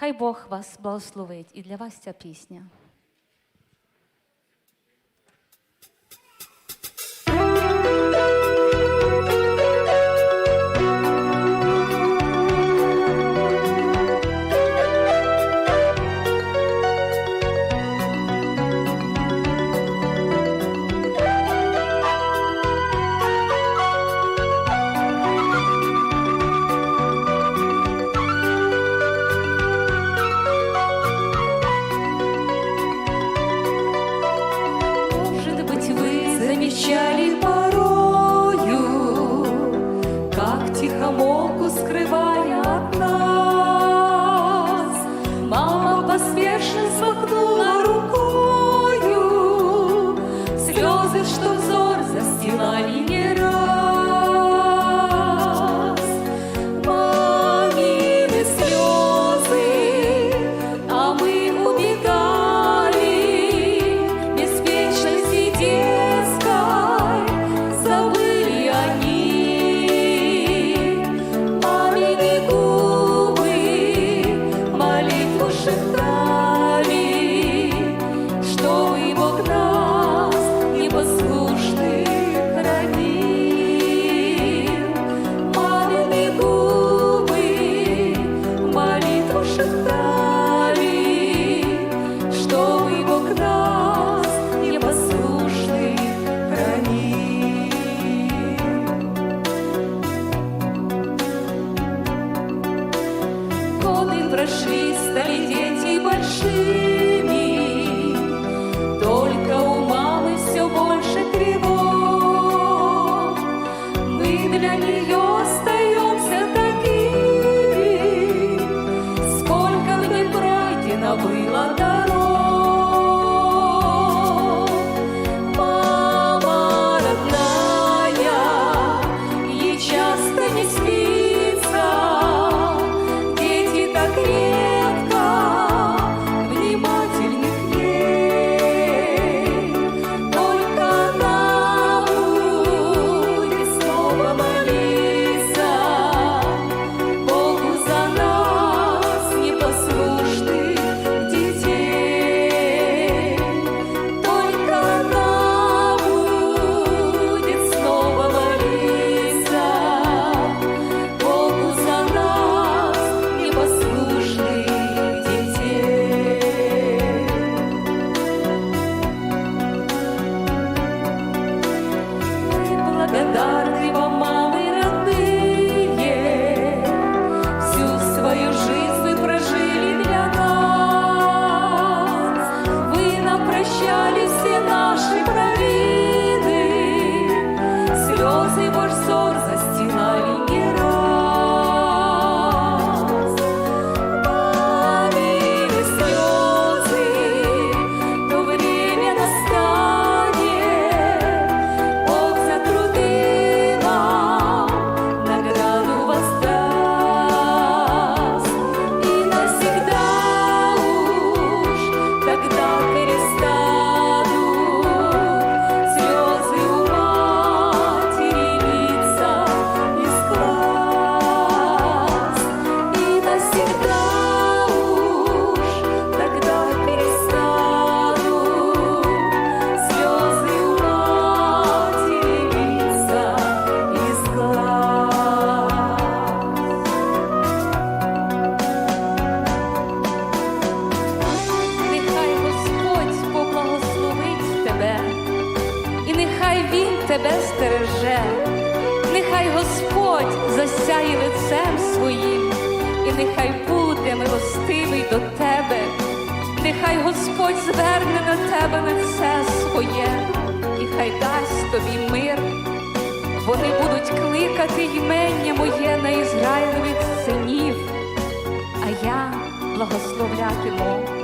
Хай Бог вас благословить і для вас ця пісня. печали стали дети большими, Только у мамы все больше тревог. Мы для них і нехай він тебе стереже, нехай Господь засяє лицем своїм, і нехай буде милостивий до тебе, нехай Господь зверне на тебе лице своє, і хай дасть тобі мир. Вони будуть кликати ймення моє на Ізраїлевих синів, а я благословлятиму.